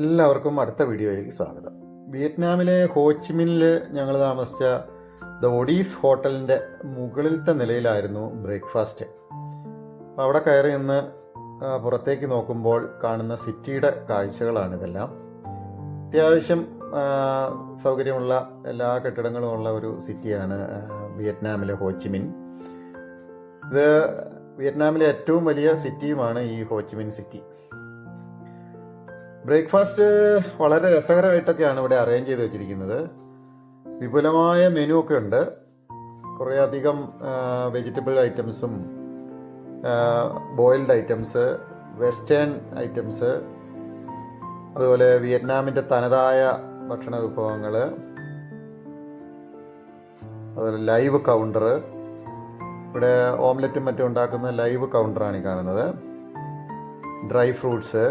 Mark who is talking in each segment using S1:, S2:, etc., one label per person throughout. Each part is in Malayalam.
S1: എല്ലാവർക്കും അടുത്ത വീഡിയോയിലേക്ക് സ്വാഗതം. വിയറ്റ്നാമിലെ ഹോച്ചിമിനിൽ ഞങ്ങൾ താമസിച്ച ദ ഒഡീസ് ഹോട്ടലിന്റെ മുകളിലത്തെ നിലയിലായിരുന്നു ബ്രേക്ക്ഫാസ്റ്റ്. അപ്പോൾ അവിടെ കയറി നിന്ന് പുറത്തേക്ക് നോക്കുമ്പോൾ കാണുന്ന സിറ്റിയുടെ കാഴ്ചകളാണ് ഇതെല്ലാം. അത്യാവശ്യം സൗകര്യമുള്ള എല്ലാ കെട്ടിടങ്ങളും ഉള്ള ഒരു സിറ്റിയാണ് വിയറ്റ്നാമിലെ ഹോച്ചിമിൻ ഇത് വിയറ്റ്നാമിലെ ഏറ്റവും വലിയ സിറ്റിയുമാണ് ഈ ഹോച്ചിമിൻ സിറ്റി. ബ്രേക്ക്ഫാസ്റ്റ് വളരെ രസകരമായിട്ടൊക്കെയാണ് ഇവിടെ അറേഞ്ച് ചെയ്ത് വെച്ചിരിക്കുന്നത്. വിപുലമായ മെനു ഒക്കെ ഉണ്ട്. കുറേ അധികം വെജിറ്റബിൾ ഐറ്റംസും ബോയിൽഡ് ഐറ്റംസ് വെസ്റ്റേൺ ഐറ്റംസ് അതുപോലെ വിയറ്റ്നാമിന്റെ തനതായ ഭക്ഷണ വിഭവങ്ങൾ അതുപോലെ ലൈവ് കൗണ്ടർ ഇവിടെ ഓംലെറ്റും മറ്റും ഉണ്ടാക്കുന്ന ലൈവ് കൗണ്ടറാണ് ഈ കാണുന്നത്. ഡ്രൈ ഫ്രൂട്ട്സ്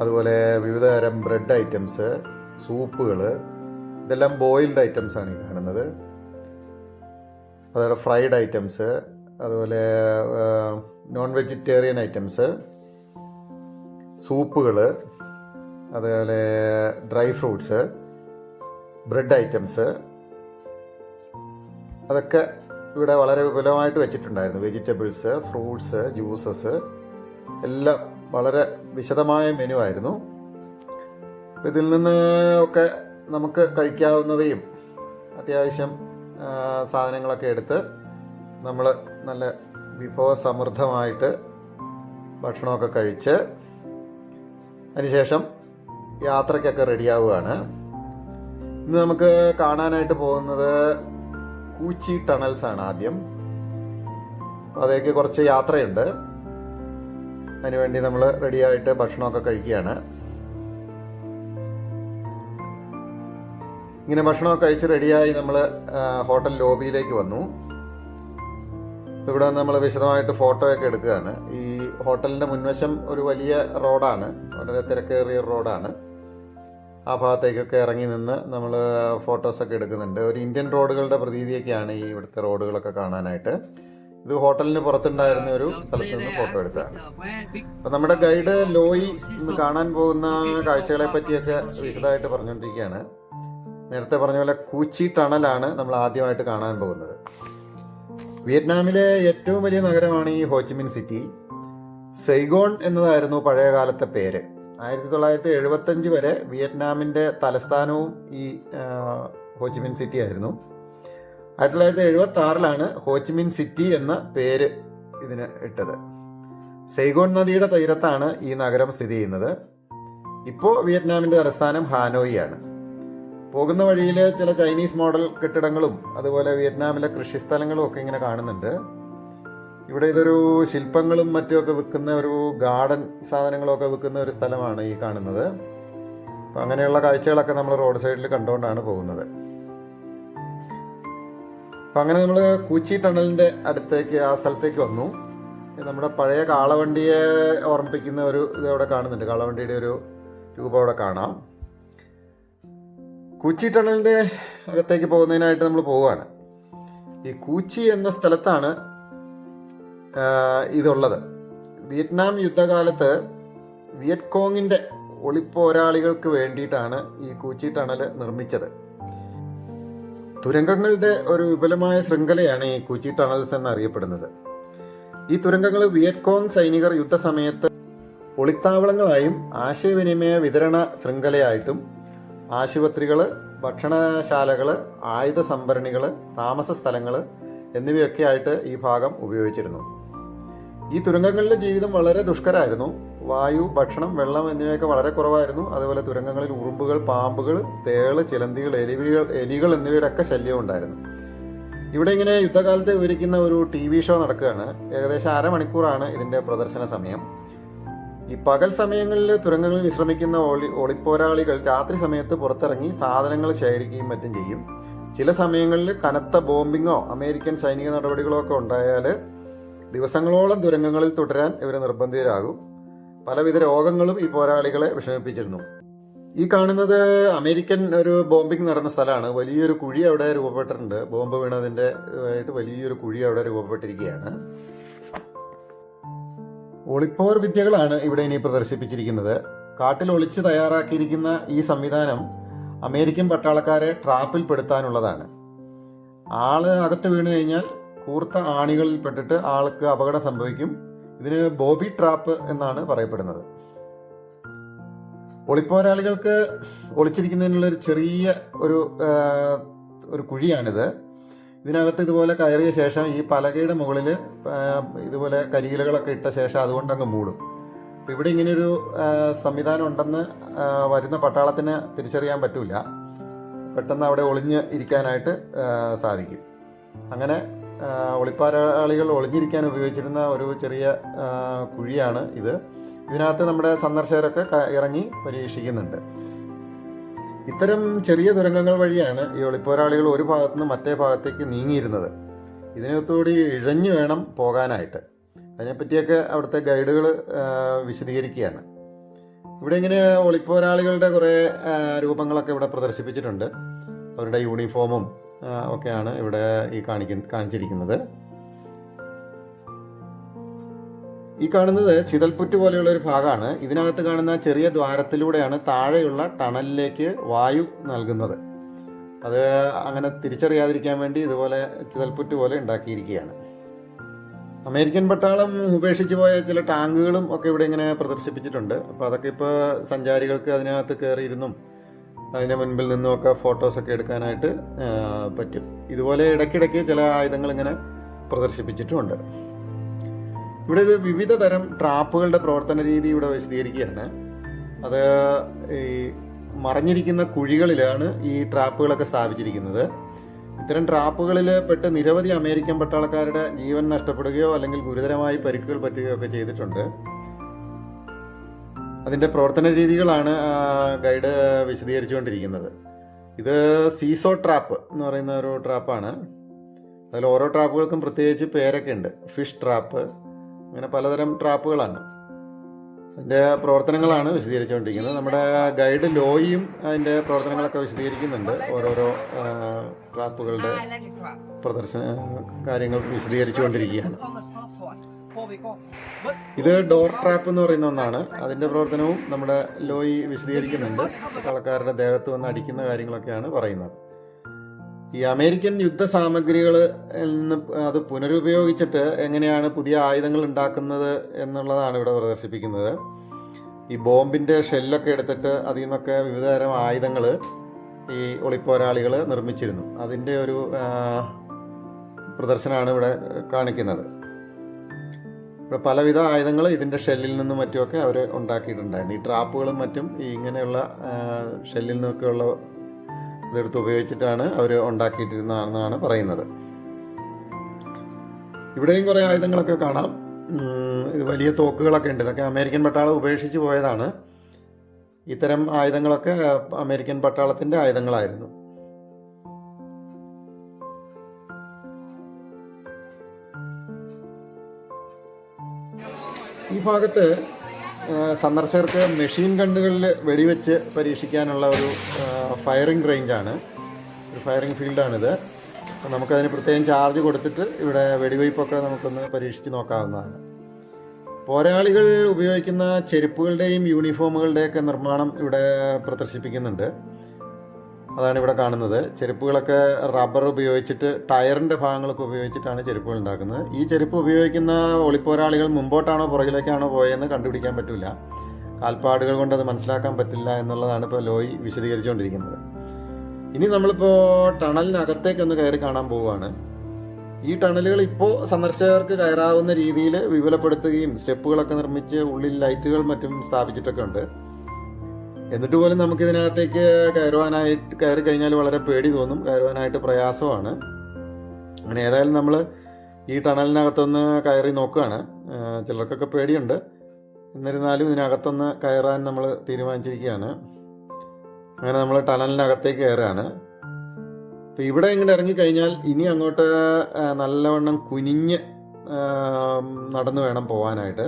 S1: അതുപോലെ വിവിധതരം ബ്രെഡ് ഐറ്റംസ് സൂപ്പുകൾ ഇതെല്ലാം ബോയിൽഡ് ഐറ്റംസ് ആണ് ഈ കാണുന്നത്. അതുപോലെ ഫ്രൈഡ് ഐറ്റംസ് അതുപോലെ നോൺ വെജിറ്റേറിയൻ ഐറ്റംസ് സൂപ്പുകൾ അതുപോലെ ഡ്രൈ ഫ്രൂട്ട്സ് ബ്രെഡ് ഐറ്റംസ്. അതൊക്കെ ഇവിടെ വളരെ വിപുലമായിട്ട് വെച്ചിട്ടുണ്ടായിരുന്നു. വെജിറ്റബിൾസ് ഫ്രൂട്ട്സ് ജ്യൂസസ് എല്ലാം വളരെ വിശദമായ മെനു ആയിരുന്നു. ഇതിൽ നിന്ന് ഒക്കെ നമുക്ക് കഴിക്കാവുന്നവയും അത്യാവശ്യം സാധനങ്ങളൊക്കെ എടുത്ത് നമ്മൾ നല്ല വിഭവസമൃദ്ധമായിട്ട് ഭക്ഷണമൊക്കെ കഴിച്ച് അതിനുശേഷം യാത്രയ്ക്കൊക്കെ റെഡിയാവുകയാണ്. ഇന്ന് നമുക്ക് കാണാനായിട്ട് പോകുന്നത് കൂച്ചി ആണ് ആദ്യം. അതേക്ക് കുറച്ച് യാത്രയുണ്ട്. അതിനുവേണ്ടി നമ്മൾ റെഡിയായിട്ട് ഭക്ഷണമൊക്കെ കഴിക്കുകയാണ്. ഇങ്ങനെ ഭക്ഷണമൊക്കെ കഴിച്ച് റെഡിയായി നമ്മൾ ഹോട്ടൽ ലോബിയിലേക്ക് വന്നു. ഇവിടെ നമ്മൾ വിശദമായിട്ട് ഫോട്ടോയൊക്കെ എടുക്കുകയാണ്. ഈ ഹോട്ടലിന്റെ മുൻവശം ഒരു വലിയ റോഡാണ്. വളരെ തിരക്കേറിയ റോഡാണ്. ആ ഭാഗത്തേക്കൊക്കെ ഇറങ്ങി നിന്ന് നമ്മൾ ഫോട്ടോസൊക്കെ എടുക്കുന്നുണ്ട്. ഒരു ഇന്ത്യൻ റോഡുകളുടെ പ്രതീതിയൊക്കെയാണ് ഈ ഇവിടുത്തെ റോഡുകളൊക്കെ കാണാനായിട്ട്. ഇത് ഹോട്ടലിന് പുറത്തുണ്ടായിരുന്ന ഒരു സ്ഥലത്ത് നിന്ന് ഫോട്ടോ എടുത്തതാണ്. അപ്പം നമ്മുടെ ഗൈഡ് ലോയി ഇന്ന് കാണാൻ പോകുന്ന കാഴ്ചകളെ പറ്റിയൊക്കെ വിശദമായിട്ട് പറഞ്ഞുകൊണ്ടിരിക്കുകയാണ്. നേരത്തെ പറഞ്ഞ പോലെ കൂച്ചി ടണലാണ് നമ്മൾ ആദ്യമായിട്ട് കാണാൻ പോകുന്നത്. വിയറ്റ്നാമിലെ ഏറ്റവും വലിയ നഗരമാണ് ഈ ഹോച്ചിമിൻ സിറ്റി. സെയ്ഗോൺ എന്നതായിരുന്നു പഴയ കാലത്തെ പേര്. ആയിരത്തി തൊള്ളായിരത്തി എഴുപത്തഞ്ച് വരെ വിയറ്റ്നാമിന്റെ തലസ്ഥാനവും ഈ ഹോച്ചിമിൻ സിറ്റി ആയിരുന്നു. ആയിരത്തി തൊള്ളായിരത്തി എഴുപത്തി ആറിലാണ് ഹോച്ചിമിൻ സിറ്റി എന്ന പേര് ഇതിന് ഇട്ടത്. സെയ്ഗോൺ നദിയുടെ തീരത്താണ് ഈ നഗരം സ്ഥിതി ചെയ്യുന്നത്. ഇപ്പോൾ വിയറ്റ്നാമിന്റെ തലസ്ഥാനം ഹാനോയി ആണ് പോകുന്ന വഴിയിൽ ചില ചൈനീസ് മോഡൽ കെട്ടിടങ്ങളും അതുപോലെ വിയറ്റ്നാമിലെ കൃഷിസ്ഥലങ്ങളും ഒക്കെ ഇങ്ങനെ കാണുന്നുണ്ട്. ഇവിടെ ഇതൊരു ശില്പങ്ങളും മറ്റുമൊക്കെ വിൽക്കുന്ന ഒരു ഗാർഡൻ സാധനങ്ങളൊക്കെ വിൽക്കുന്ന ഒരു സ്ഥലമാണ് ഈ കാണുന്നത്. അപ്പം അങ്ങനെയുള്ള കാഴ്ചകളൊക്കെ നമ്മൾ റോഡ് സൈഡിൽ കണ്ടുകൊണ്ടാണ് പോകുന്നത്. അപ്പം അങ്ങനെ നമ്മൾ കൂച്ചി ടണലിന്റെ അടുത്തേക്ക് ആ സ്ഥലത്തേക്ക് വന്നു. നമ്മുടെ പഴയ കാളവണ്ടിയെ ഓർമ്മിപ്പിക്കുന്ന ഒരു ഇത് അവിടെ കാണുന്നുണ്ട്. കാളവണ്ടിയുടെ ഒരു രൂപം അവിടെ കാണാം. കൂച്ചി ടണലിന്റെ അകത്തേക്ക് പോകുന്നതിനായിട്ട് നമ്മൾ പോവുകയാണ്. ഈ കൂച്ചി എന്ന സ്ഥലത്താണ് ഇതുള്ളത്. വിയറ്റ്നാം യുദ്ധകാലത്ത് വിയറ്റ്കോങ്ങിന്റെ ഒളിപ്പോരാളികൾക്ക് വേണ്ടിയിട്ടാണ് ഈ കൂച്ചി ടണൽ നിർമ്മിച്ചത്. തുരങ്കങ്ങളുടെ ഒരു വിപുലമായ ശൃംഖലയാണ് ഈ കൂച്ചി ടണൽസ് എന്നറിയപ്പെടുന്നത്. ഈ തുരങ്കങ്ങൾ വിയറ്റ്കോങ് സൈനികർ യുദ്ധസമയത്ത് ഒളിത്താവളങ്ങളായും ആശയവിനിമയ വിതരണ ശൃംഖലയായിട്ടും ആശുപത്രികൾ ഭക്ഷണശാലകൾ ആയുധ സംഭരണികൾ താമസ സ്ഥലങ്ങൾ എന്നിവയൊക്കെ ആയിട്ട് ഈ ഭാഗം ഉപയോഗിച്ചിരുന്നു. ഈ തുരങ്കങ്ങളിലെ ജീവിതം വളരെ ദുഷ്കരമായിരുന്നു. വായു ഭക്ഷണം വെള്ളം എന്നിവയൊക്കെ വളരെ കുറവായിരുന്നു. അതുപോലെ തുരങ്കങ്ങളിൽ ഉറുമ്പുകൾ പാമ്പുകൾ തേൾ ചിലന്തികൾ എലികൾ എന്നിവയുടെ ഒക്കെ ശല്യം ഉണ്ടായിരുന്നു. ഇവിടെ ഇങ്ങനെ യുദ്ധകാലത്ത് വിവരിക്കുന്ന ഒരു ടി വി ഷോ നടക്കുകയാണ്. ഏകദേശം അരമണിക്കൂറാണ് ഇതിന്റെ പ്രദർശന സമയം. ഈ പകൽ സമയങ്ങളിൽ തുരങ്കങ്ങളിൽ വിശ്രമിക്കുന്ന ഒളി ഒളിപ്പോരാളികൾ രാത്രി സമയത്ത് പുറത്തിറങ്ങി സാധനങ്ങൾ ശേഖരിക്കുകയും മറ്റും ചെയ്യും. ചില സമയങ്ങളിൽ കനത്ത ബോംബിങ്ങോ അമേരിക്കൻ സൈനിക നടപടികളോ ഒക്കെ ഉണ്ടായാൽ ദിവസങ്ങളോളം തുരങ്കങ്ങളിൽ തുടരാൻ ഇവർ നിർബന്ധിതരാകും. പലവിധ രോഗങ്ങളും ഈ പോരാളികളെ വിഷമിപ്പിച്ചിരുന്നു. ഈ കാണുന്നത് അമേരിക്കൻ ഒരു ബോംബിംഗ് നടന്ന സ്ഥലമാണ്. വലിയൊരു കുഴി അവിടെ രൂപപ്പെട്ടിട്ടുണ്ട്. ബോംബ് വീണതിന്റെ ആയിട്ട് വലിയൊരു കുഴി അവിടെ രൂപപ്പെട്ടിരിക്കുകയാണ്. ഒളിപ്പോർ വിദ്യകളാണ് ഇവിടെ ഇനി പ്രദർശിപ്പിച്ചിരിക്കുന്നത്. കാട്ടിൽ ഒളിച്ച് തയ്യാറാക്കിയിരിക്കുന്ന ഈ സംവിധാനം അമേരിക്കൻ പട്ടാളക്കാരെ ട്രാപ്പിൽ പെടുത്താനുള്ളതാണ്. ആൾ അകത്ത് വീണു കഴിഞ്ഞാൽ കൂർത്ത ആണികളിൽ പെട്ടിട്ട് ആൾക്ക് അപകടം സംഭവിക്കും. ഇതിന് ബോബി ട്രാപ്പ് എന്നാണ് പറയപ്പെടുന്നത്. ഒളിപ്പോരാളികൾക്ക് ഒളിച്ചിരിക്കുന്നതിനുള്ള ഒരു ചെറിയ ഒരു ഒരു കുഴിയാണിത്. ഇതിനകത്ത് ഇതുപോലെ കയറിയ ശേഷം ഈ പലകയുടെ മുകളിൽ ഇതുപോലെ കരിയിലകളൊക്കെ ഇട്ട ശേഷം അതുകൊണ്ട് അങ്ങ് മൂടും. അപ്പം ഇവിടെ ഇങ്ങനെയൊരു സംവിധാനം ഉണ്ടെന്ന് വരുന്ന പട്ടാളത്തിന് തിരിച്ചറിയാൻ പറ്റില്ല പെട്ടെന്ന് അവിടെ ഒളിഞ്ഞ് ഇരിക്കാനായിട്ട് സാധിക്കും. അങ്ങനെ ഒളിപ്പാരാളികൾ ഒളിഞ്ഞിരിക്കാൻ ഉപയോഗിച്ചിരുന്ന ഒരു ചെറിയ കുഴിയാണ് ഇത്. ഇതിനകത്ത് നമ്മുടെ സന്ദർശകരൊക്കെ ഇറങ്ങി പരീക്ഷിക്കുന്നുണ്ട്. ഇത്തരം ചെറിയ തുരങ്കങ്ങൾ വഴിയാണ് ഈ ഒളിപ്പോരാളികൾ ഒരു ഭാഗത്തു നിന്ന് മറ്റേ ഭാഗത്തേക്ക് നീങ്ങിയിരുന്നത്. ഇതിനകത്തുകൂടി ഇഴഞ്ഞു വേണം പോകാനായിട്ട്. അതിനെപ്പറ്റിയൊക്കെ അവിടുത്തെ ഗൈഡുകൾ വിശദീകരിക്കുകയാണ്. ഇവിടെ ഇങ്ങനെ ഒളിപ്പോരാളികളുടെ കുറേ രൂപങ്ങളൊക്കെ ഇവിടെ പ്രദർശിപ്പിച്ചിട്ടുണ്ട്. അവരുടെ യൂണിഫോമും ഒക്കെയാണ് ഇവിടെ ഈ കാണിക്കുന്ന കാണിച്ചിരിക്കുന്നത്. ഈ കാണുന്നത് ചിതൽപുറ്റ് പോലെയുള്ള ഒരു ഭാഗമാണ്. ഇതിനകത്ത് കാണുന്ന ചെറിയ ദ്വാരത്തിലൂടെയാണ് താഴെയുള്ള ടണലിലേക്ക് വായു നൽകുന്നത്. അത് അങ്ങനെ തിരിച്ചറിയാതിരിക്കാൻ വേണ്ടി ഇതുപോലെ ചിതൽപുറ്റ് പോലെ ഉണ്ടാക്കിയിരിക്കുകയാണ്. അമേരിക്കൻ പട്ടാളം ഉപേക്ഷിച്ച് പോയ ചില ടാങ്കുകളും ഒക്കെ ഇവിടെ ഇങ്ങനെ പ്രദർശിപ്പിച്ചിട്ടുണ്ട്. അപ്പോൾ അതൊക്കെ ഇപ്പോൾ സഞ്ചാരികൾക്ക് അതിനകത്ത് കയറിയിരുന്നും അതിന്റെ മുൻപിൽ നിന്നുമൊക്കെ ഫോട്ടോസൊക്കെ എടുക്കാനായിട്ട് പറ്റും. ഇതുപോലെ ഇടയ്ക്കിടയ്ക്ക് ചില ആയുധങ്ങൾ ഇങ്ങനെ പ്രദർശിപ്പിച്ചിട്ടുമുണ്ട്. ഇവിടെ ഇത് വിവിധ തരം ട്രാപ്പുകളുടെ പ്രവർത്തന രീതി ഇവിടെ വിശദീകരിക്കുകയാണ്. അത് ഈ മറിഞ്ഞിരിക്കുന്ന കുഴികളിലാണ് ഈ ട്രാപ്പുകളൊക്കെ സ്ഥാപിച്ചിരിക്കുന്നത്. ഇത്തരം ട്രാപ്പുകളിൽ പെട്ട് നിരവധി അമേരിക്കൻ പട്ടാളക്കാരുടെ ജീവൻ നഷ്ടപ്പെടുകയോ അല്ലെങ്കിൽ ഗുരുതരമായി പരിക്കുകൾ പറ്റുകയോ ഒക്കെ ചെയ്തിട്ടുണ്ട്. അതിന്റെ പ്രവർത്തന രീതികളാണ് ഗൈഡ് വിശദീകരിച്ചുകൊണ്ടിരിക്കുന്നത്. ഇത് സീസോ ട്രാപ്പ് എന്ന് പറയുന്ന ഒരു ട്രാപ്പാണ് അതിൽ ഓരോ ട്രാപ്പുകൾക്കും പ്രത്യേകിച്ച് പേരൊക്കെ ഉണ്ട്. ഫിഷ് ട്രാപ്പ് അങ്ങനെ പലതരം ട്രാപ്പുകളാണ് അതിന്റെ പ്രവർത്തനങ്ങളാണ് വിശദീകരിച്ചുകൊണ്ടിരിക്കുന്നത്. നമ്മുടെ ഗൈഡ് ലോയിയും അതിന്റെ പ്രവർത്തനങ്ങളൊക്കെ വിശദീകരിക്കുന്നുണ്ട്. ഓരോരോ ട്രാപ്പുകളുടെ പ്രദർശന കാര്യങ്ങൾ വിശദീകരിച്ചുകൊണ്ടിരിക്കുകയാണ്. ഇത് ഡോർ ട്രാപ്പ് എന്ന് പറയുന്ന ഒന്നാണ്. അതിന്റെ പ്രവർത്തനവും നമ്മുടെ ലോയി വിശദീകരിക്കുന്നുണ്ട്. കളക്കാരുടെ ദേഹത്ത് വന്ന് അടിക്കുന്ന കാര്യങ്ങളൊക്കെയാണ് പറയുന്നത്. ഈ അമേരിക്കൻ യുദ്ധ സാമഗ്രികൾ അത് പുനരുപയോഗിച്ചിട്ട് എങ്ങനെയാണ് പുതിയ ആയുധങ്ങൾ ഉണ്ടാക്കുന്നത് എന്നുള്ളതാണ് ഇവിടെ പ്രദർശിപ്പിക്കുന്നത്. ഈ ബോംബിന്റെ ഷെല്ലൊക്കെ എടുത്തിട്ട് അതിൽ നിന്നൊക്കെ വിവിധതരം ആയുധങ്ങൾ ഈ ഒളിപ്പോരാളികൾ നിർമ്മിച്ചിരുന്നു. അതിന്റെ ഒരു പ്രദർശനമാണ് ഇവിടെ കാണിക്കുന്നത്. ഇവിടെ പലവിധ ആയുധങ്ങൾ ഇതിന്റെ ഷെല്ലിൽ നിന്നും മറ്റുമൊക്കെ അവർ ഉണ്ടാക്കിയിട്ടുണ്ടായിരുന്നു. ഈ ട്രാപ്പുകളും മറ്റും ഈ ഇങ്ങനെയുള്ള ഷെല്ലിൽ നിന്നൊക്കെയുള്ള ഇതെടുത്ത് ഉപയോഗിച്ചിട്ടാണ് അവർ ഉണ്ടാക്കിയിട്ടിരുന്നതെന്നാണ് പറയുന്നത്. ഇവിടെയും കുറേ ആയുധങ്ങളൊക്കെ കാണാം. ഇത് വലിയ തോക്കുകളൊക്കെ ഉണ്ട്. ഇതൊക്കെ അമേരിക്കൻ പട്ടാളം ഉപേക്ഷിച്ച് പോയതാണ്. ഇത്തരം ആയുധങ്ങളൊക്കെ അമേരിക്കൻ പട്ടാളത്തിന്റെ ആയുധങ്ങളായിരുന്നു. ഈ ഭാഗത്ത് സന്ദർശകർക്ക് മെഷീൻ ഗണ്ണുകളിൽ വെടിവെച്ച് പരീക്ഷിക്കാനുള്ള ഒരു ഫയറിംഗ് റേഞ്ചാണ്. ഒരു ഫയറിംഗ് ഫീൽഡാണിത്. നമുക്കതിന് പ്രത്യേകം ചാർജ് കൊടുത്തിട്ട് ഇവിടെ വെടിവയ്പ്പൊക്കെ നമുക്കൊന്ന് പരീക്ഷിച്ച് നോക്കാവുന്നതാണ്. പോരാളികൾ ഉപയോഗിക്കുന്ന ചെരുപ്പുകളുടെയും യൂണിഫോമുകളുടെയൊക്കെ നിർമ്മാണം ഇവിടെ പ്രദർശിപ്പിക്കുന്നുണ്ട്. അതാണ് ഇവിടെ കാണുന്നത്. ചെരുപ്പുകളൊക്കെ റബ്ബർ ഉപയോഗിച്ചിട്ട് ടയറിന്റെ ഭാഗങ്ങളൊക്കെ ഉപയോഗിച്ചിട്ടാണ് ചെരുപ്പുകൾ ഉണ്ടാക്കുന്നത്. ഈ ചെരുപ്പ് ഉപയോഗിക്കുന്ന ഒളിപ്പോരാളികൾ മുമ്പോട്ടാണോ പുറകിലേക്കാണോ പോയതെന്ന് കണ്ടുപിടിക്കാൻ പറ്റില്ല കാൽപ്പാടുകൾ കൊണ്ട് അത് മനസ്സിലാക്കാൻ പറ്റില്ല എന്നുള്ളതാണ് ഇപ്പോൾ ലോയി വിശദീകരിച്ചുകൊണ്ടിരിക്കുന്നത്. ഇനി നമ്മളിപ്പോൾ ടണലിനകത്തേക്കൊന്ന് കയറി കാണാൻ പോവുകയാണ്. ഈ ടണലുകൾ ഇപ്പോൾ സന്ദർശകർക്ക് കയറാവുന്ന രീതിയിൽ വിപുലപ്പെടുത്തുകയും സ്റ്റെപ്പുകളൊക്കെ നിർമ്മിച്ച് ഉള്ളിൽ ലൈറ്റുകൾ മറ്റും സ്ഥാപിച്ചിട്ടൊക്കെ ഉണ്ട്. എന്നിട്ട് പോലും നമുക്ക് ഇതിനകത്തേക്ക് കയറുവാനായിട്ട് കയറി കഴിഞ്ഞാൽ വളരെ പേടി തോന്നും. കയറുവാനായിട്ട് പ്രയാസമാണ്. അങ്ങനെ ഏതായാലും നമ്മൾ ഈ ടണലിനകത്തൊന്ന് കയറി നോക്കുകയാണ് ചിലർക്കൊക്കെ പേടിയുണ്ട്. എന്നിരുന്നാലും ഇതിനകത്തൊന്ന് കയറാൻ നമ്മൾ തീരുമാനിച്ചിരിക്കുകയാണ്. അങ്ങനെ നമ്മൾ ടണലിനകത്തേക്ക് കയറുകയാണ്. അപ്പോൾ ഇവിടെ ഇങ്ങോട്ട് ഇറങ്ങിക്കഴിഞ്ഞാൽ ഇനി അങ്ങോട്ട് നല്ലവണ്ണം കുനിഞ്ഞ് നടന്നു വേണം പോകാനായിട്ട്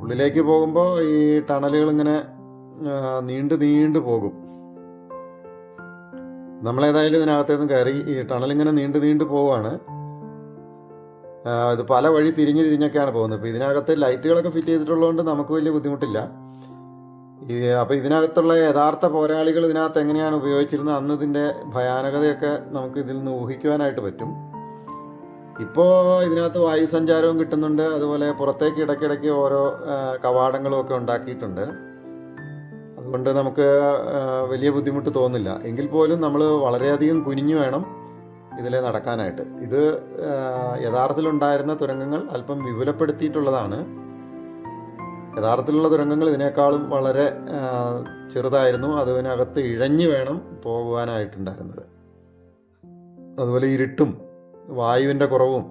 S1: ഉള്ളിലേക്ക് പോകുമ്പോൾ ഈ ടണലുകൾ ഇങ്ങനെ നീണ്ടു നീണ്ടു പോകും. നമ്മളേതായാലും ഇതിനകത്തേന്ന് കയറി ഈ ടണൽ ഇങ്ങനെ നീണ്ടു നീണ്ടു പോവാണ്. ഇത് പല വഴി തിരിഞ്ഞ് തിരിഞ്ഞൊക്കെയാണ് പോകുന്നത്. അപ്പോൾ ഇതിനകത്ത് ലൈറ്റുകളൊക്കെ ഫിറ്റ് ചെയ്തിട്ടുള്ളതുകൊണ്ട് നമുക്ക് വലിയ ബുദ്ധിമുട്ടില്ല. അപ്പോൾ ഇതിനകത്തുള്ള യഥാർത്ഥ പോരാളികൾ ഇതിനകത്ത് എങ്ങനെയാണ് ഉപയോഗിച്ചിരുന്നത്? അന്ന് ഇതിന്റെ ഭയാനകതയൊക്കെ നമുക്ക് ഇതിൽ നിന്ന് ഊഹിക്കുവാനായിട്ട് പറ്റും. ഇപ്പോൾ ഇതിനകത്ത് വായുസഞ്ചാരവും കിട്ടുന്നുണ്ട്. അതുപോലെ പുറത്തേക്ക് ഇടയ്ക്കിടയ്ക്ക് ഓരോ കവാടങ്ങളും ഒക്കെ ഉണ്ടാക്കിയിട്ടുണ്ട്. അതുകൊണ്ട് നമുക്ക് വലിയ ബുദ്ധിമുട്ട് തോന്നില്ല. എങ്കിൽ പോലും നമ്മൾ വളരെയധികം കുനിഞ്ഞു വേണം ഇതിലെ നടക്കാനായിട്ട്. ഇത് യഥാർത്ഥത്തിലുണ്ടായിരുന്ന തുരങ്കങ്ങൾ അല്പം വിപുലപ്പെടുത്തിയിട്ടുള്ളതാണ്. യഥാർത്ഥത്തിലുള്ള തുരങ്കങ്ങൾ ഇതിനേക്കാളും വളരെ ചെറുതായിരുന്നു. അതിനകത്ത് ഇഴഞ്ഞു വേണം പോകുവാനായിട്ടുണ്ടായിരുന്നത്. അതുപോലെ ഇരുട്ടും വായുവിന്റെ കുറവും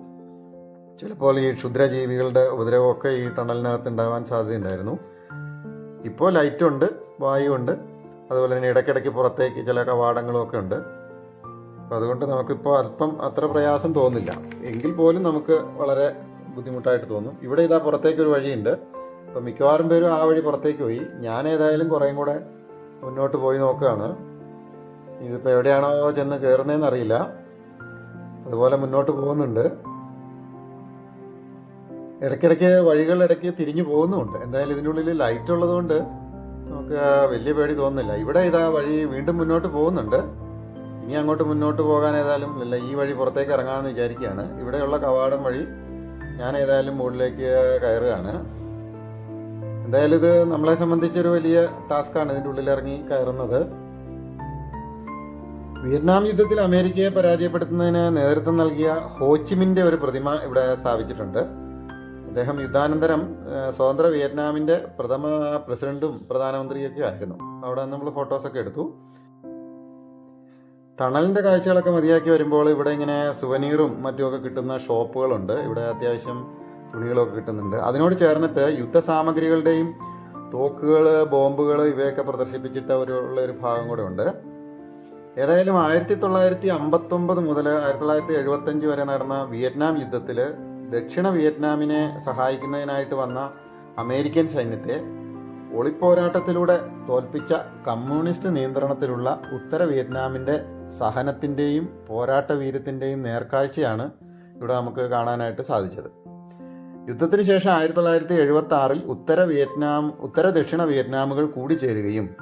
S1: ചിലപ്പോൾ ഈ ക്ഷുദ്രജീവികളുടെ ഉപദ്രവമൊക്കെ ഈ ടണലിനകത്ത് ഉണ്ടാവാൻ സാധ്യതയുണ്ടായിരുന്നു. ഇപ്പോൾ ലൈറ്റുണ്ട്. വായുവുണ്ട്. അതുപോലെ തന്നെ ഇടയ്ക്കിടയ്ക്ക് പുറത്തേക്ക് ചില കവാടങ്ങളൊക്കെ ഉണ്ട്. അപ്പോൾ അതുകൊണ്ട് നമുക്കിപ്പോൾ അല്പം അത്ര പ്രയാസം തോന്നില്ല എങ്കിൽ പോലും നമുക്ക് വളരെ ബുദ്ധിമുട്ടായിട്ട് തോന്നും. ഇവിടെ ഇതാ പുറത്തേക്ക് ഒരു വഴിയുണ്ട്. അപ്പോൾ മിക്കവാറും പേരും ആ വഴി പുറത്തേക്ക് പോയി. ഞാൻ ഏതായാലും കുറേയും കൂടെ മുന്നോട്ട് പോയി നോക്കുകയാണ്. ഇതിപ്പോൾ എവിടെയാണോ ചെന്ന് കയറുന്നതെന്ന് അറിയില്ല. അതുപോലെ മുന്നോട്ട് പോകുന്നുണ്ട്. ഇടയ്ക്കിടയ്ക്ക് വഴികളിടയ്ക്ക് തിരിഞ്ഞു പോകുന്നുമുണ്ട്. എന്തായാലും ഇതിന്റെ ഉള്ളിൽ ലൈറ്റ് ഉള്ളതുകൊണ്ട് നമുക്ക് വലിയ പേടി തോന്നുന്നില്ല. ഇവിടെ ഇതാ വഴി വീണ്ടും മുന്നോട്ട് പോകുന്നുണ്ട്. ഇനി അങ്ങോട്ട് മുന്നോട്ട് പോകാൻ ഏതായാലും ഇല്ല ഈ വഴി പുറത്തേക്ക് ഇറങ്ങാമെന്ന് വിചാരിക്കുകയാണ്. ഇവിടെയുള്ള കവാടം വഴി ഞാൻ ഏതായാലും മുകളിലേക്ക് കയറുകയാണ്. എന്തായാലും ഇത് നമ്മളെ സംബന്ധിച്ചൊരു വലിയ ടാസ്ക്കാണ് ഇതിന്റെ ഉള്ളിൽ ഇറങ്ങി കയറുന്നത്. വിയറ്റ്നാം യുദ്ധത്തിൽ അമേരിക്കയെ പരാജയപ്പെടുത്തുന്നതിന് നേതൃത്വം നൽകിയ ഹോച്ചിമിന്റെ ഒരു പ്രതിമ ഇവിടെ സ്ഥാപിച്ചിട്ടുണ്ട്. അദ്ദേഹം യുദ്ധാനന്തരം സ്വതന്ത്ര വിയറ്റ്നാമിന്റെ പ്രഥമ പ്രസിഡന്റും പ്രധാനമന്ത്രിയൊക്കെ ആയിരുന്നു. അവിടെ നമ്മൾ ഫോട്ടോസൊക്കെ എടുത്തു. ടണലിന്റെ കാഴ്ചകളൊക്കെ മതിയാക്കി വരുമ്പോൾ ഇവിടെ ഇങ്ങനെ സുവനീറും മറ്റുമൊക്കെ കിട്ടുന്ന ഷോപ്പുകളുണ്ട്. ഇവിടെ അത്യാവശ്യം തുണികളൊക്കെ കിട്ടുന്നുണ്ട്. അതിനോട് ചേർന്നിട്ട് യുദ്ധസാമഗ്രികളുടെയും തോക്കുകൾ ബോംബുകൾ ഇവയൊക്കെ പ്രദർശിപ്പിച്ചിട്ട് ഒരു ഉള്ള ഒരു ഭാഗം കൂടെ ഉണ്ട്. ഏതായാലും ആയിരത്തി തൊള്ളായിരത്തി അമ്പത്തൊമ്പത് മുതൽ ആയിരത്തി തൊള്ളായിരത്തി എഴുപത്തഞ്ച് വരെ നടന്ന വിയറ്റ്നാം യുദ്ധത്തിൽ ദക്ഷിണ വിയറ്റ്നാമിനെ സഹായിക്കുന്നതിനായിട്ട് വന്ന അമേരിക്കൻ സൈന്യത്തെ ഒളിപ്പോരാട്ടത്തിലൂടെ തോൽപ്പിച്ച കമ്മ്യൂണിസ്റ്റ് നിയന്ത്രണത്തിലുള്ള ഉത്തര വിയറ്റ്നാമിന്റെ സഹനത്തിന്റെയും പോരാട്ട വീര്യത്തിന്റെയും നേർക്കാഴ്ചയാണ് ഇവിടെ നമുക്ക് കാണാനായിട്ട് സാധിച്ചത്. യുദ്ധത്തിന് ശേഷം ആയിരത്തി തൊള്ളായിരത്തി എഴുപത്തി ആറിൽ ഉത്തര വിയറ്റ്നാം ഉത്തര ദക്ഷിണ വിയറ്റ്നാമുകൾ കൂടിച്ചേരുകയും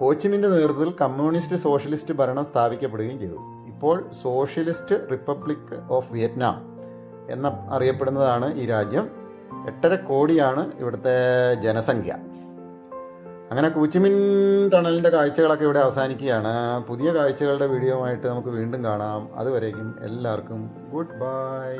S1: ഹോച്ചിമിന്റെ നേതൃത്വത്തിൽ കമ്മ്യൂണിസ്റ്റ് സോഷ്യലിസ്റ്റ് ഭരണം സ്ഥാപിക്കപ്പെടുകയും ചെയ്തു. ഇപ്പോൾ സോഷ്യലിസ്റ്റ് റിപ്പബ്ലിക് ഓഫ് വിയറ്റ്നാം എന്ന അറിയപ്പെടുന്നതാണ് ഈ രാജ്യം. എട്ടര കോടിയാണ് ഇവിടുത്തെ ജനസംഖ്യ. അങ്ങനെ കൂച്ചിമിൻ ടണലിന്റെ കാഴ്ചകളൊക്കെ ഇവിടെ അവസാനിക്കുകയാണ്. പുതിയ കാഴ്ചകളുടെ വീഡിയോ ആയിട്ട് നമുക്ക് വീണ്ടും കാണാം. അതുവരേക്കും എല്ലാവർക്കും ഗുഡ് ബൈ.